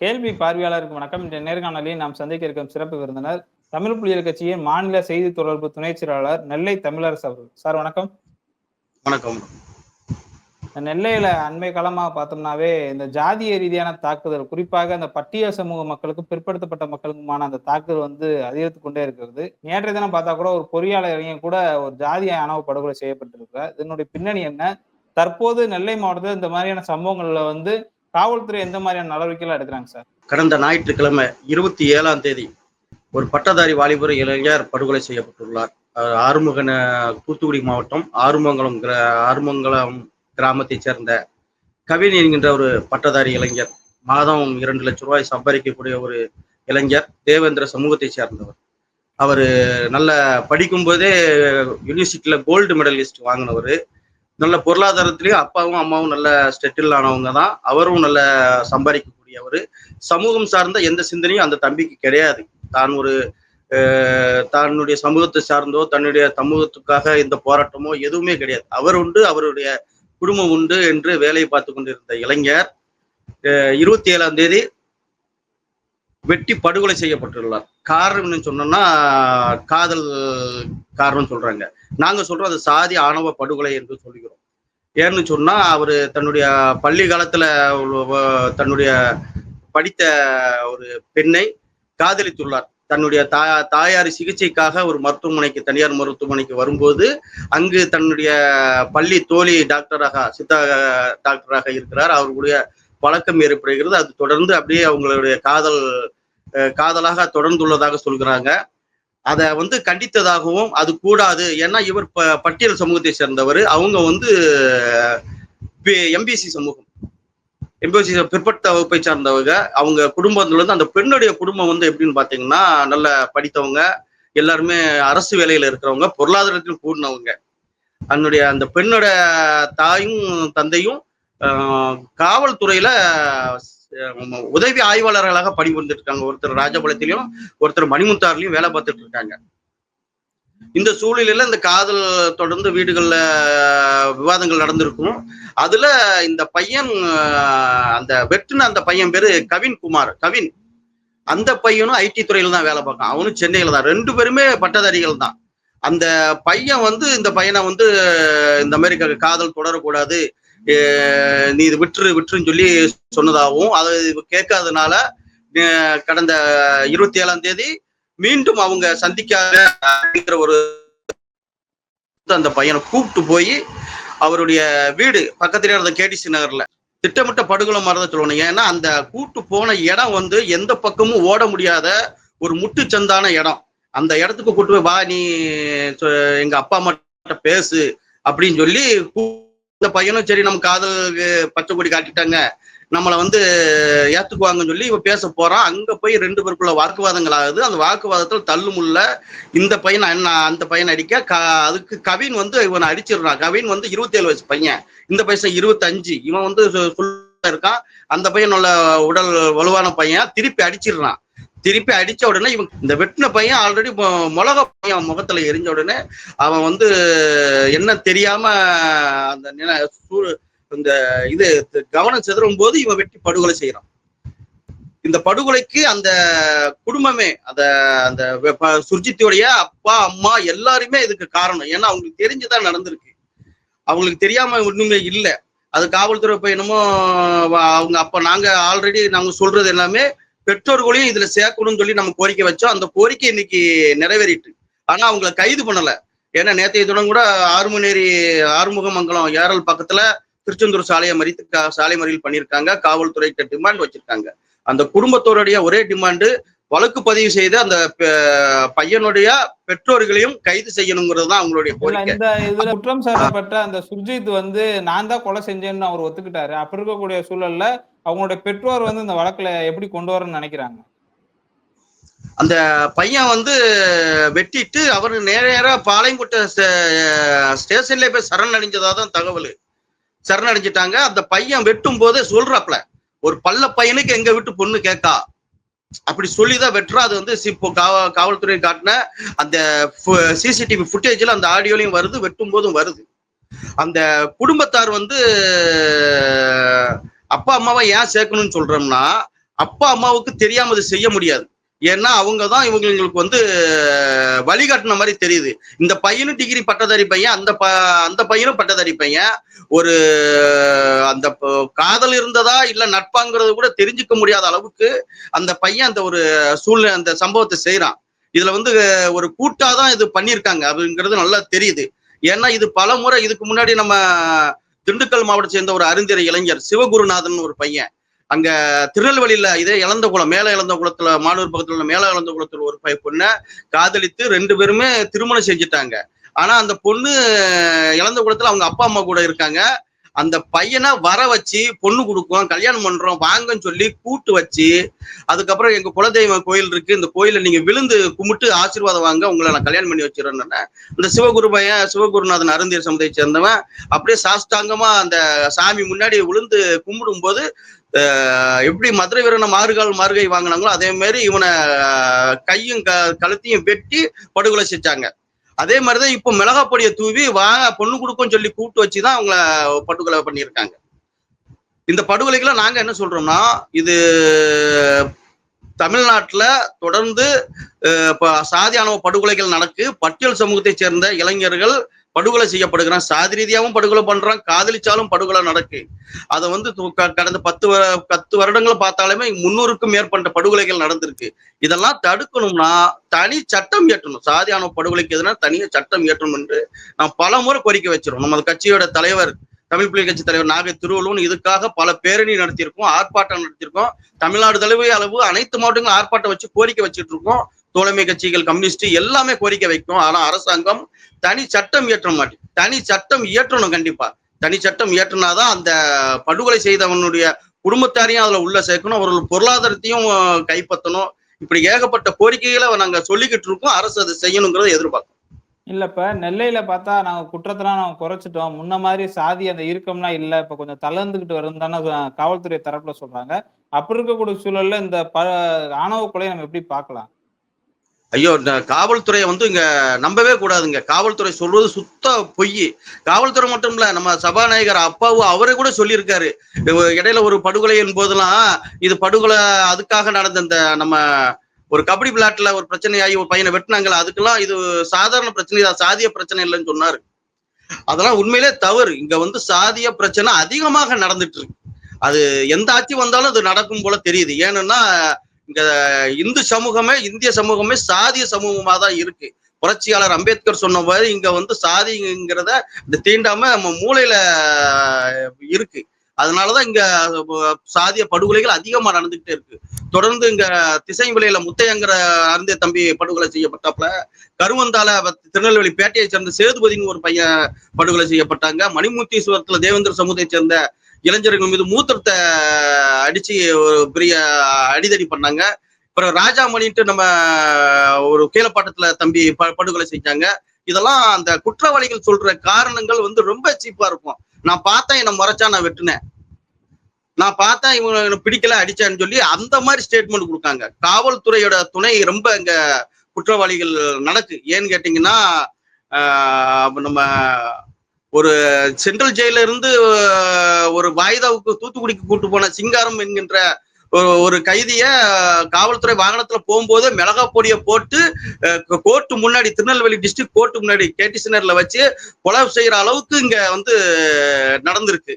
கேள்வி பார்வையாளருக்கு வணக்கம். இந்த நேர்காணலில் நாம் சந்திக்க இருக்கும் சிறப்பு விருந்தினர் தமிழ் புலிகள் கட்சியின் மாநில செய்தி தொடர்பு துணை செயலாளர் நெல்லை தமிழரசு அவர்கள். சார் வணக்கம். வணக்கம். நெல்லையில அண்மை காலமா பார்த்தோம்னாவே இந்த ஜாதிய ரீதியான தாக்குதல் குறிப்பாக அந்த பட்டியல் சமூக மக்களுக்கும் பிற்படுத்தப்பட்ட மக்களுக்குமான அந்த தாக்குதல் வந்து அதிகரித்து கொண்டே இருக்கிறது. நேற்றைய தினம் பார்த்தா கூட ஒரு பொறியாளர் இளைஞன் கூட ஒரு ஜாதிய ஆணவ படுகொலை செய்யப்பட்டிருக்கிறார். இதனுடைய பின்னணி என்ன? தற்போது நெல்லை மாவட்டத்தில் இந்த மாதிரியான சம்பவங்கள்ல வந்து காவல்துறை எந்த மாதிரியான நடவடிக்கைகள் எடுக்கிறாங்க சார்? கடந்த ஞாயிற்றுக்கிழமை இருபத்தி ஏழாம் தேதி ஒரு பட்டதாரி வாலிபர் இளைஞர் படுகொலை செய்யப்பட்டுள்ளார். ஆறுமுகன தூத்துக்குடி மாவட்டம் ஆறுமங்கலம் கிர ஆறுமங்கலம் கிராமத்தைச் சேர்ந்த கவின் என்கின்ற ஒரு பட்டதாரி இளைஞர் மாதம் இரண்டு லட்சம் ரூபாய் சம்பாதிக்கக்கூடிய ஒரு இளைஞர் தேவேந்திர சமூகத்தைச் சேர்ந்தவர். அவர் நல்ல படிக்கும்போதே யூனிவர்சிட்டியில் கோல்டு மெடலிஸ்ட் வாங்கினவர். நல்ல பொருளாதாரத்திலையும் அப்பாவும் அம்மாவும் நல்ல ஸ்டெட்டில் ஆனவங்க தான். அவரும் நல்ல சம்பாதிக்கக்கூடியவர். சமூகம் சார்ந்த எந்த சிந்தனையும் அந்த தம்பிக்கு கிடையாது. தான் ஒரு தன்னுடைய சமூகத்தை சார்ந்தோ தன்னுடைய சமூகத்துக்காக இந்த போராட்டமோ எதுவுமே கிடையாது. அவர் உண்டு அவருடைய குடும்பம் உண்டு என்று வேலை பார்த்து கொண்டிருந்த இளைஞர் இருபத்தி ஏழாம் தேதி வெட்டி படுகொலை செய்யப்பட்டுள்ளார். காரணம் சொன்னோம்னா காதல் காரணம் சொல்றாங்க. நாங்க சொல்றோம் அது சாதி ஆணவ படுகொலை என்று சொல்கிறோம். ஏன்னு சொன்னா அவரு தன்னுடைய பள்ளி காலத்துல தன்னுடைய படித்த ஒரு பெண்ணை காதலித்துள்ளார். தன்னுடைய தா தாயார் சிகிச்சைக்காக ஒரு மருத்துவமனைக்கு தனியார் மருத்துவமனைக்கு வரும்போது அங்கு தன்னுடைய பள்ளி தோழி டாக்டராக சித்தா டாக்டராக இருக்கிறார். அவர்களுடைய பழக்கம் ஏற்படுகிறது. அது தொடர்ந்து அப்படியே அவங்களுடைய காதல் காதலாக தொடர்ந்துள்ளதாக சொல்கிறாங்க. அதை வந்து கண்டித்ததாகவும் அது கூடாது. ஏன்னா இவர் ப பட்டியல் சமூகத்தை சேர்ந்தவர். அவங்க வந்து எம்பிசி சமூகம். எம்பிசி பிற்பட்ட வகுப்பை சார்ந்தவங்க. அவங்க குடும்பத்துல இருந்து அந்த பெண்ணுடைய குடும்பம் வந்து எப்படின்னு பார்த்தீங்கன்னா நல்ல படித்தவங்க. எல்லாருமே அரசு வேலையில இருக்கிறவங்க. பொருளாதாரத்தில் கூடினவங்க. அதனுடைய அந்த பெண்ணோட தாயும் தந்தையும் காவல்துறையில உதவி ஆய்வாளர்களாக பணிபுரிந்துட்டு இருக்காங்க ஒருத்தர் ராஜபாளையத்திலையும் ஒருத்தர் மணிமுத்தார்லயும் வேலை பார்த்துட்டு இருக்காங்க இந்த சூழ்நிலையில இந்த காதல் தொடர்ந்து வீடுகள்ல விவாதங்கள் நடந்திருக்கும். அதுல இந்த பையன் அந்த வெட்டுன அந்த பையன் பேரு கவின் குமார். கவின். அந்த பையனும் ஐடி துறையில தான் வேலை பார்க்கான் அவனும் சென்னையில தான். ரெண்டு பேருமே பட்டதாரிகள் தான். அந்த பையன் வந்து இந்த பையனை வந்து இந்த மாதிரி காதல் தொடரக்கூடாது. நீ இது விட்டுரு விட்டுருன்னு சொல்லி சொன்னதாகவும் அதை கேட்காதனால கடந்த இருபத்தி ஏழாம் தேதி மீண்டும் அவங்க சந்திக்காத அப்படிங்கிற ஒரு அந்த பையனை கூப்பிட்டு போய் அவருடைய வீடு பக்கத்திலே இருந்த கேடிசி நகர்ல திட்டமிட்ட படுகொலை மாதிரி தான் சொல்லணும். ஏன்னா அந்த கூட்டு போன இடம் வந்து எந்த பக்கமும் ஓட முடியாத ஒரு முட்டுச்சந்தான இடம். அந்த இடத்துக்கு கூட்டு போய் வா நீ எங்க அப்பா அம்மா பேசு அப்படின்னு சொல்லி இந்த பையனும் சரி நம்ம காதலுக்கு பச்சை கொடி காட்டிட்டாங்க. நம்மளை வந்து ஏத்துக்குவாங்கன்னு சொல்லி இவன் பேச போறான். அங்க போய் ரெண்டு பேருக்குள்ள வாக்குவாதங்கள் ஆகுது. அந்த வாக்குவாதத்தில் தள்ளுமுள்ள இந்த பையன் என்ன அந்த பையன் அடிக்க அதுக்கு கவின் வந்து இவனை அடிச்சிடுறான். கவின் வந்து இருபத்தி ஏழு வயசு பையன். இந்த பையன் இருபத்தஞ்சு. இவன் வந்து இருக்கான். அந்த பையன் நல்ல உடல் வலுவான பையன் திருப்பி அடிச்சிடுறான். திருப்பி அடிச்ச உடனே இவன் இந்த வெட்டின பையன் ஆல்ரெடி மிளக பையன் முகத்துல எரிஞ்ச உடனே அவன் வந்து என்ன தெரியாம அந்த நில சூ- இந்த இது கவனம் சிதறும் போது இவன் வெட்டி படுகொலை செய்யறான். இந்த படுகொலைக்கு அந்த குடும்பமே அந்த அந்த சுர்ஜித்தியோடைய அப்பா அம்மா எல்லாருமே இதுக்கு காரணம். ஏன்னா அவங்களுக்கு தெரிஞ்சுதான் நடந்திருக்கு. அவங்களுக்கு தெரியாம ஒண்ணுமே இல்லை. அது காவல்துறை போய் என்னமோ அவங்க அப்ப நாங்க ஆல்ரெடி நாங்க சொல்றது எல்லாமே பெற்றோர்களையும் இதுல சேர்க்கணும்னு சொல்லி நம்ம கோரிக்கை வச்சோம். அந்த கோரிக்கை இன்னைக்கு நிறைவேறிட்டு. ஆனா அவங்கள கைது பண்ணல. ஏன்னா நேற்றைய தினம் கூட ஆறுமநேரி ஆறுமுகமங்கலம் ஏரல் பக்கத்துல திருச்செந்தூர் சாலையை மறித்து சாலை மறியல் பண்ணியிருக்காங்க. காவல்துறை டிமாண்ட் வச்சிருக்காங்க. அந்த குடும்பத்தோருடைய ஒரே டிமாண்டு வழக்கு பதிவு செய்து அந்த பையனுடைய பெற்றோர்களையும் கைது செய்யணுங்கிறது தான் அவங்களுடைய கோரிக்கை. இந்த இதுல குற்றம் சாட்டப்பட்ட அந்த சுர்ஜித் வந்து நான் தான் கொலை செஞ்சேன்னு அவர் ஒத்துக்கிட்டாரு. அப்படி இருக்கக்கூடிய சூழல்ல அவங்களுடைய பெற்றோர் வந்து இந்த வழக்குல எப்படி கொண்டு வரணும்னு நினைக்கிறாங்க? அந்த பையன் வந்து வெட்டிட்டு அவர் நேர பாளையங்கோட்டை ஸ்டே- ஸ்டேஷன்ல போய் சரணடைஞ்சதா தான் தகவல். சரணடைஞ்சிட்டாங்க. அந்த பையன் வெட்டும் போதே சொல்றாப்ல ஒரு பல்ல பையனுக்கு எங்க வீட்டு பொண்ணு கேட்கா அப்படி சொல்லிதான் வெட்டுறா. அது வந்து சி- இப்போ காவ- காவல்துறை காட்டின அந்த சிசிடிவி ஃபுட்டேஜ்ல அந்த ஆடியோலையும் வருது வெட்டும் போதும் வருது. அந்த குடும்பத்தார் வந்து அப்பா அம்மாவை ஏன் சேர்க்கணும்னு சொல்றோம்னா அப்பா அம்மாவுக்கு தெரியாம அது செய்ய முடியாது. ஏன்னா அவங்க தான் இவங்களுக்கு வந்து வழிகாட்டின மாதிரி தெரியுது. இந்த பையனும் டிகிரி பட்டதாரி பையன் அந்த ப அந்த பையனும் பட்டதாரி பையன். ஒரு அந்த காதல் இருந்ததா இல்ல நட்பாங்கிறது கூட தெரிஞ்சுக்க முடியாத அளவுக்கு அந்த பையன் அந்த ஒரு சூழ்நிலை அந்த சம்பவத்தை செய்யறான் இதுல வந்து ஒரு கூட்டாதான் இது பண்ணியிருக்காங்க அப்படிங்கிறது நல்லா தெரியுது. ஏன்னா இது பல முறை இதுக்கு முன்னாடி நம்ம திண்டுக்கல் மாவட்டத்தை சேர்ந்த ஒரு அறிஞர் இளைஞர் சிவகுருநாதன் ஒரு பையன். அங்க திருநெல்வேலியில இதே இழந்த குளம் மேல இழந்த குளத்துல மானூர் பக்கத்துல உள்ள மேல இழந்த குளத்துல ஒரு பை பொண்ணை காதலித்து ரெண்டு பேருமே திருமணம் செஞ்சுட்டாங்க. ஆனா அந்த பொண்ணு இழந்த குளத்துல அவங்க அப்பா அம்மா கூட இருக்காங்க. அந்த பையனை வர வச்சு பொண்ணு கொடுக்கும் கல்யாணம் பண்றோம் வாங்கன்னு சொல்லி கூட்டு வச்சு அதுக்கப்புறம் எங்க குலதெய்வம் கோயில் இருக்கு. இந்த கோயில நீங்க விழுந்து கும்பிட்டு ஆசீர்வாதம் வாங்க உங்களை நான் கல்யாணம் பண்ணி வச்சிடறேன் இந்த சிவகுரு பையன் சிவகுருநாதன் அருந்தியர் சமுதாய சேர்ந்தவன் அப்படியே சாஷ்டாங்கமா அந்த சாமி முன்னாடி விழுந்து கும்பிடும் போது எப்படி மதுரை வீரனை மாறுகால் மாறுகை வாங்கினாங்களோ அதே மாதிரி இவனை கையும் க- கழுத்தையும் வெட்டி படுகொலை செஞ்சாங்க. அதே மாதிரிதான் இப்போ மிளகாப்பொடியை தூவி வாங்க பொண்ணு கொடுக்கும் சொல்லி கூப்பிட்டு வச்சுதான் அவங்கள படுகொலை பண்ணியிருக்காங்க. இந்த படுகொலைகளை நாங்க என்ன சொல்றோம்னா இது தமிழ்நாட்டில் தொடர்ந்து சாதியானவ படுகொலைகள் நடக்கு. பட்டியல் சமூகத்தைச் சேர்ந்த இளைஞர்கள் படுகொலை செய்யப்படுகிறான். சாதி ரீதியாகவும் படுகொலை பண்றான். காதலிச்சாலும் படுகொலை நடக்கு. அதை வந்து க- கடந்த பத்து வ- பத்து வருடங்களை பார்த்தாலுமே முன்னூறுக்கும் மேற்பட்ட படுகொலைகள் நடந்திருக்கு. இதெல்லாம் தடுக்கணும்னா தனி சட்டம் இயற்றணும். சாதியான படுகொலைக்கு எதிராக தனியாக சட்டம் இயற்றணும் என்று நான் பல முறை கோரிக்கை வச்சிருக்கோம். நமது கட்சியோட தலைவர் தமிழ் புலி கட்சி தலைவர் நாகை திருவள்ளுவன் இதுக்காக பல பேரணி நடத்தியிருக்கோம் ஆர்ப்பாட்டம் நடத்தியிருக்கோம். தமிழ்நாடு தலைமை அளவு அனைத்து மாவட்டங்களும் ஆர்ப்பாட்டம் வச்சு கோரிக்கை வச்சுட்டு இருக்கோம். தோழமை கட்சிகள் கம்யூனிஸ்ட் எல்லாமே கோரிக்கை வைக்கும். ஆனா அரசாங்கம் தனி சட்டம் இயற்ற மாட்டேன் தனி சட்டம் இயற்றணும் கண்டிப்பா. தனி சட்டம் இயற்றினாதான் அந்த படுகொலை செய்தவனுடைய குடும்பத்தாரையும் அதுல உள்ள சேர்க்கணும். அவர்கள் பொருளாதாரத்தையும் கைப்பற்றணும். இப்படி ஏகப்பட்ட கோரிக்கைகளை நாங்க சொல்லிக்கிட்டு இருக்கோம். அரசு அதை செய்யணுங்கிறத எதிர்பார்க்கும் இல்ல இப்ப நெல்லையில பார்த்தா நாங்க குற்றத்தெல்லாம் நாங்க குறைச்சிட்டோம். முன்ன மாதிரி சாதி அந்த இறுக்கம்லாம் இல்ல. இப்ப கொஞ்சம் தளர்ந்துகிட்டு வரும் தானே காவல்துறை தரப்புல சொல்றாங்க. அப்படி இருக்கக்கூடிய சூழல்ல இந்த ப ஆணவ கொலையை நம்ம எப்படி பார்க்கலாம்? ஐயோ இந்த காவல்துறையை வந்து இங்க நம்பவே கூடாதுங்க. காவல்துறை சொல்றது சுத்த பொய். காவல்துறை மட்டும் இல்ல நம்ம சபாநாயகர் அப்பாவும் அவரே கூட சொல்லியிருக்காரு. இடையில ஒரு படுகொலையின் போதெல்லாம் இது படுகொலை அதுக்காக நடந்த இந்த நம்ம ஒரு கபடி விளையாட்டுல ஒரு பிரச்சனையாகி ஒரு பையனை வெட்டினாங்களா அதுக்கெல்லாம் இது சாதாரண பிரச்சனை தான் சாதிய பிரச்சனை இல்லைன்னு சொன்னாரு. அதெல்லாம் உண்மையிலே தவறு. இங்க வந்து சாதிய பிரச்சனை அதிகமாக நடந்துட்டு இருக்கு. அது எந்த ஆட்சி வந்தாலும் அது நடக்கும் போல தெரியுது. ஏன்னா இங்க இந்து சமூகமே இந்திய சமூகமே சாதிய சமூகமா தான் இருக்கு. புரட்சியாளர் அம்பேத்கர் சொன்ன மாதிரி இங்க வந்து சாதிங்கிறத இந்த தீண்டாம நம்ம மூளையில இருக்கு. அதனாலதான் இங்க சாதிய படுகொலைகள் அதிகமா நடந்துகிட்டே இருக்கு. தொடர்ந்து இங்க திசை விலையில முத்தையங்கிற அருந்திய தம்பி படுகொலை செய்யப்பட்டாப்ல கருவந்தால திருநெல்வேலி பேட்டையை சேர்ந்த சேதுபதினு ஒரு பையன் படுகொலை செய்யப்பட்டாங்க. மணிமூர்த்தீஸ்வரத்துல தேவேந்திர சமூகத்தை சேர்ந்த இளைஞர்கள் மீது மூத்திரத்தை அடிச்சு ஒரு பெரிய அடிதடி பண்ணாங்க. அப்புறம் ராஜாமணின்ட்டு நம்ம ஒரு கீழப்பாட்டத்துல தம்பி ப- படுகொலை செஞ்சாங்க. இதெல்லாம் அந்த குற்றவாளிகள் சொல்ற காரணங்கள் வந்து ரொம்ப சீப்பா இருக்கும். நான் பார்த்தேன் என்னை முறைச்சா நான் வெட்டினேன். நான் பார்த்தேன் இவங்க எனக்கு பிடிக்கல அடிச்சான்னு சொல்லி அந்த மாதிரி ஸ்டேட்மெண்ட் கொடுக்காங்க. காவல்துறையோட துணை ரொம்ப இங்க குற்றவாளிகள் நடக்கு. ஏன்னு கேட்டீங்கன்னா நம்ம ஒரு சென்ட்ரல் ஜெயில இருந்து ஒரு வாய்தாவுக்கு தூத்துக்குடிக்கு கூட்டு போன சிங்காரம் என்கின்ற ஒரு- கைதிய காவல்துறை வாகனத்துல போகும்போது மிளகா பொடியை போட்டு கோர்ட்டு முன்னாடி திருநெல்வேலி டிஸ்ட்ரிக்ட் கோர்ட்டு முன்னாடி கேட்டிசனர்ல வச்சு கொலை செய்யற அளவுக்கு இங்க வந்து நடந்திருக்கு.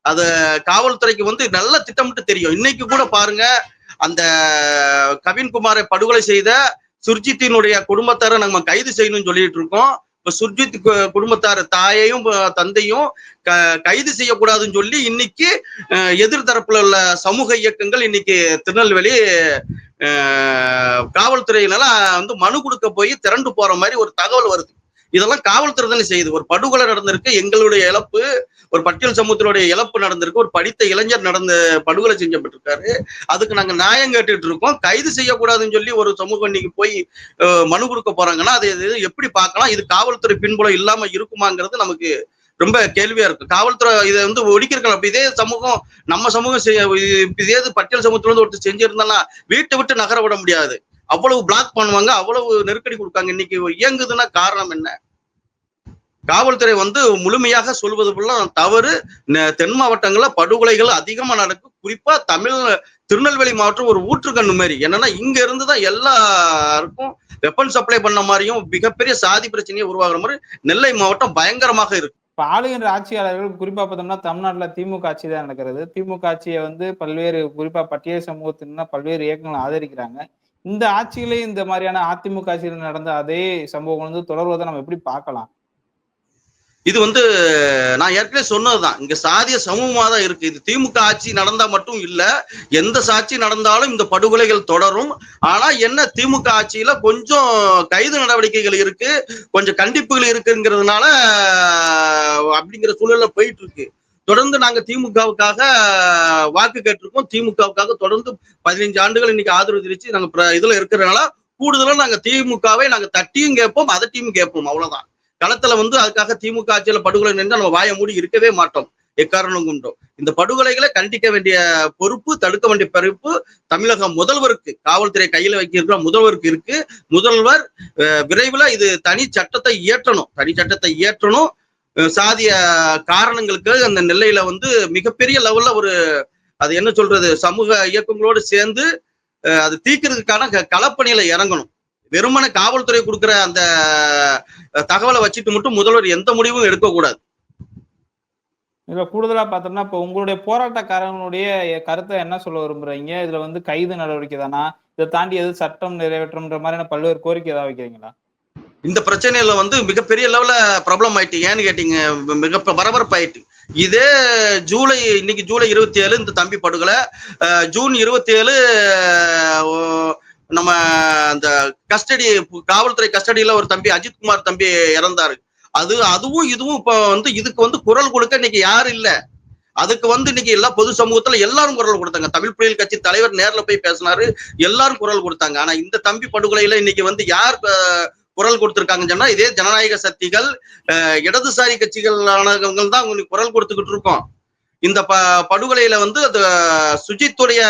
அது காவல்துறைக்கு வந்து நல்ல திட்டமிட்டு தெரியும். இன்னைக்கு கூட பாருங்க அந்த கவின்குமாரை படுகொலை செய்த சுர்ஜித்தினுடைய குடும்பத்தாரை நம்ம கைது செய்யணும்னு சொல்லிட்டு இருக்கோம். சுர்ஜித் கு- குடும்பத்தார் தாயையும் தந்தையும் க- கைது செய்யக்கூடாதுன்னு சொல்லி இன்னைக்கு எதிர்த்தரப்புல உள்ள சமூக இயக்கங்கள் இன்னைக்கு திருநெல்வேலி காவல்துறையினால வந்து மனு கொடுக்க போய் திரண்டு போற மாதிரி ஒரு தகவல் வருது. இதெல்லாம் காவல்துறை தானே செய்யுது. ஒரு படுகொலை நடந்திருக்கு எங்களுடைய இழப்பு ஒரு பட்டியல் சமூகத்தினுடைய இழப்பு நடந்திருக்கு ஒரு படித்த இளைஞர் நடந்த படுகொலை செஞ்சப்பட்டிருக்காரு. அதுக்கு நாங்க நியாயம் கேட்டுட்டு இருக்கோம். கைது செய்யக்கூடாதுன்னு சொல்லி ஒரு சமூகம் இன்னைக்கு போய் மனு கொடுக்க போறாங்கன்னா அது இது எப்படி பார்க்கலாம்? இது காவல்துறை பின்புலம் இல்லாம இருக்குமாங்கிறது நமக்கு ரொம்ப கேள்வியா இருக்கு. காவல்துறை இதை வந்து ஒடிக்கிறக்கலாம் அப்படி இதே சமூகம் நம்ம சமூகம் செய்ய இதே இது பட்டியல் சமூகத்துல இருந்து ஒருத்தர் செஞ்சிருந்தானா வீட்டை விட்டு நகர விட முடியாது. அவ்வளவு பிளாக் பண்ணுவாங்க அவ்வளவு நெருக்கடி கொடுக்காங்க. இன்னைக்கு இயங்குதுன்னா காரணம் என்ன? காவல்துறை வந்து முழுமையாக சொல்வது போல தவறு. தென் மாவட்டங்கள்ல படுகொலைகள் அதிகமா நடக்கும் குறிப்பா தமிழ் திருநெல்வேலி மாவட்டம் ஒரு ஊற்றுக்கண்ணு மாதிரி. என்னன்னா இங்க இருந்து தான் எல்லாருக்கும் வெப்பன் சப்ளை பண்ண மாதிரியும் மிகப்பெரிய சாதி பிரச்சனையை உருவாகிற மாதிரி நெல்லை மாவட்டம் பயங்கரமாக இருக்கு. இப்ப ஆளுகின்ற ஆட்சியாளர்கள் குறிப்பா பார்த்தோம்னா தமிழ்நாட்டுல திமுக ஆட்சி தான் நடக்கிறது. திமுக ஆட்சியை வந்து பல்வேறு குறிப்பா பட்டியல் சமூகத்தின பல்வேறு இயக்கங்கள் ஆதரிக்கிறாங்க. இந்த ஆட்சியிலே இந்த மாதிரியான அதிமுக ஆட்சியில் நடந்த அதே சம்பவம் வந்து தொடர்வதை நம்ம எப்படி பார்க்கலாம்? இது வந்து நான் ஏற்கனவே சொன்னதுதான். இங்க சாதிய சமூகமா தான் இருக்கு. இது திமுக ஆட்சி நடந்தா மட்டும் இல்ல எந்த சாட்சி நடந்தாலும் இந்த படுகொலைகள் தொடரும். ஆனா என்ன திமுக ஆட்சியில கொஞ்சம் கைது நடவடிக்கைகள் இருக்கு கொஞ்சம் கண்டிப்புகள் இருக்குங்கிறதுனால அப்படிங்கிற சூழல்ல போயிட்டு இருக்கு. தொடர்ந்து நாங்க திமுகவுக்காக வாக்கு கேட்டிருக்கோம். திமுகவுக்காக தொடர்ந்து பதினைஞ்சு ஆண்டுகள் இன்னைக்கு ஆதரவு தெரிவிச்சு நாங்க இதுல இருக்கிறதுனால கூடுதலா நாங்க திமுகவை நாங்க தட்டியும் கேட்போம் அதட்டியும் கேட்போம் அவ்வளவுதான். களத்துல வந்து அதுக்காக திமுக ஆட்சியில படுகொலை நின்று நம்ம வாய மூடி இருக்கவே மாட்டோம். எக்காரணம் கொண்டோம். இந்த படுகொலைகளை கண்டிக்க வேண்டிய பொறுப்பு தடுக்க வேண்டிய பொறுப்பு தமிழக முதல்வருக்கு காவல்துறை கையில வைக்கிற முதல்வருக்கு இருக்கு. முதல்வர் விரைவில் இது தனி சட்டத்தை இயற்றணும். தனி சட்டத்தை இயற்றணும். சாதிய காரணங்களுக்கு அந்த நெல்லையில வந்து மிகப்பெரிய லெவல்ல ஒரு அது என்ன சொல்றது சமூக இயக்கங்களோடு சேர்ந்து அது தீக்கிறதுக்கான க- களப்பணியில இறங்கணும். வெறுமன காவல்துறை கொடுக்குற அந்த தகவலை வச்சுட்டு மட்டும் முதல்வர் எந்த முடிவும் எடுக்கக்கூடாது. இதுல கூடுதலா பார்த்தோம்னா இப்ப உங்களுடைய போராட்டக்காரங்களுடைய கருத்தை என்ன சொல்ல விரும்புறீங்க? இதுல வந்து கைது நடவடிக்கை தானா? இதை தாண்டி எது சட்டம் நிறைவேற்றம்ன்ற மாதிரியான பல்வேறு கோரிக்கை ஏதாவது வைக்கிறீங்களா? இந்த பிரச்சனையில வந்து மிகப்பெரிய லெவல ப்ராப்ளம் ஆயிட்டு. ஏன்னு கேட்டீங்க மிக பரபரப்பாயிட்டு. இதே ஜூலை இன்னைக்கு ஜூலை இருபத்தி ஏழு இந்த தம்பி படுகொலை. ஜூன் இருபத்தி ஏழு நம்ம அந்த கஸ்டடி காவல்துறை கஸ்டடியில ஒரு தம்பி அஜித்குமார் தம்பி இறந்தாரு. அது அதுவும் இதுவும் இப்ப வந்து இதுக்கு வந்து குரல் கொடுக்க இன்னைக்கு யாரும் இல்ல. அதுக்கு வந்து இன்னைக்கு எல்லா பொது சமூகத்துல எல்லாரும் குரல் கொடுத்தாங்க. தமிழ் புலிகள் கட்சி தலைவர் நேர்ல போய் பேசினாரு எல்லாரும் குரல் கொடுத்தாங்க. ஆனா இந்த தம்பி படுகொலையில இன்னைக்கு வந்து யார் குரல் கொடுத்திருக்காங்கன்னு சொன்னா இதே ஜனநாயக சக்திகள் இடதுசாரி கட்சிகளானவங்க தான் உங்களுக்கு குரல் கொடுத்துக்கிட்டு இருக்கோம். இந்த ப படுகொலையில வந்து அது சுஜித்துடைய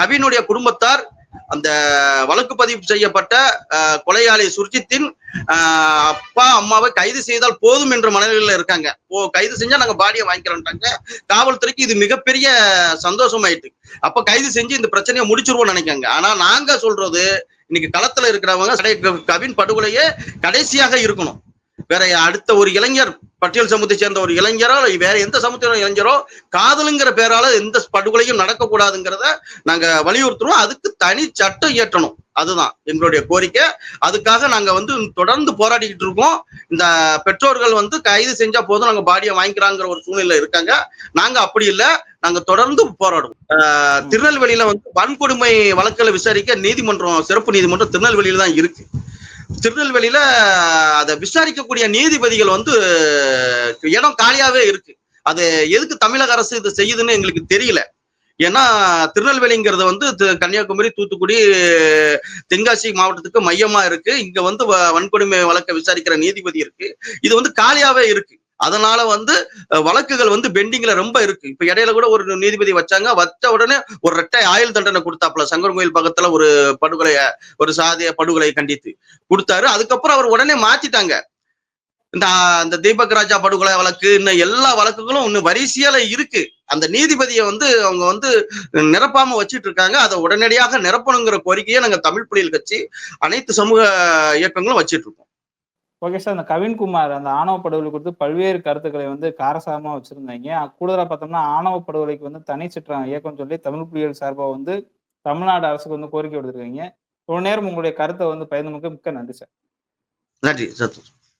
கவினுடைய குடும்பத்தார் அந்த வழக்கு பதிவு செய்யப்பட்ட கொலையாளி சுர்ஜித்தின் ஆஹ் அப்பா அம்மாவை கைது செய்தால் போதும் என்ற மனநிலையில இருக்காங்க. ஓ கைது செஞ்சா நாங்க பாடியை வாங்கிக்கிறோம்ட்டாங்க காவல்துறைக்கு இது மிகப்பெரிய சந்தோஷமாயிட்டு. அப்ப கைது செஞ்சு இந்த பிரச்சனையை முடிச்சிருவோம் நினைக்காங்க. ஆனா நாங்க சொல்றது இன்னைக்கு களத்துல இருக்கிறவங்க கடை- கவின் படுகொலையே கடைசியாக இருக்கணும். வேற அடுத்த ஒரு இளைஞர் பட்டியல் சமூகத்தை சேர்ந்த ஒரு இளைஞரோ வேற எந்த சமூகத்தின இளைஞரோ காதலுங்கிற பேரால எந்த படுகொலையும் நடக்கக்கூடாதுங்கிறத நாங்க வலியுறுத்துறோம். அதுக்கு தனி சட்டம் இயற்றணும். அதுதான் எங்களுடைய கோரிக்கை. அதுக்காக நாங்க வந்து தொடர்ந்து போராடிக்கிட்டு இருக்கோம். இந்த பெற்றோர்கள் வந்து கைது செஞ்சா போதும் நாங்க பாடியை வாங்கிக்கிறாங்கிற ஒரு சூழ்நிலை இருக்காங்க. நாங்க அப்படி இல்லை. நாங்க தொடர்ந்து போராடுவோம். திருநெல்வேலியில வந்து வன்கொடுமை வழக்குகளை விசாரிக்க நீதிமன்றம் சிறப்பு நீதிமன்றம் திருநெல்வேலியில தான் இருக்கு. திருநெல்வேலியில அதை விசாரிக்கக்கூடிய நீதிபதிகள் வந்து இடம் காலியாவே இருக்கு. அது எதுக்கு தமிழக அரசு இது செய்யுதுன்னு எங்களுக்கு தெரியல. ஏன்னா திருநெல்வேலிங்கிறது வந்து கன்னியாகுமரி தூத்துக்குடி தென்காசி மாவட்டத்துக்கு மையமா இருக்கு. இங்க வந்து வ- வன்கொடுமை வழக்கை விசாரிக்கிற நீதிபதி இருக்கு. இது வந்து காலியாவே இருக்கு. அதனால வந்து வழக்குகள் வந்து பெண்டிங்ல ரொம்ப இருக்கு. இப்ப இடையில கூட ஒரு நீதிபதி வச்சாங்க. வச்ச உடனே ஒரு ரெட்டை ஆயுள் தண்டனை கொடுத்தாப்புல. கோயில் பக்கத்துல ஒரு படுகொலைய ஒரு சாதிய படுகொலையை கண்டித்து கொடுத்தாரு. அதுக்கப்புறம் அவர் உடனே மாத்திட்டாங்க. இந்த அந்த தீபக் ராஜா படுகொலை வழக்கு இன்னும் எல்லா வழக்குகளும் இன்னும் வரிசையால இருக்கு. அந்த நீதிபதியை வந்து அவங்க வந்து நிரப்பாம வச்சிட்டு இருக்காங்க அதை உடனடியாக நிரப்பணுங்கிற கோரிக்கையை நாங்க தமிழ் புலிகள் கட்சி அனைத்து சமூக இயக்கங்களும் வச்சிட்டு இருக்கோம் ஓகே சார் அந்த கவின்குமார் அந்த ஆணவ படுகொலை குறித்து பல்வேறு கருத்துக்களை வந்து காரசாரமாக வச்சிருந்தாங்க. கூடுதலாக பார்த்தோம்னா ஆணவ படுகொலைக்கு வந்து தனி சிற்றம் இயக்கம் சொல்லி தமிழ் புலிகள் சார்பாக வந்து தமிழ்நாடு அரசுக்கு வந்து கோரிக்கை விடுத்திருக்கீங்க. ஒரு நேரம் உங்களுடைய கருத்தை வந்து பயந்து மிக்க நன்றி சார். நன்றி சத்து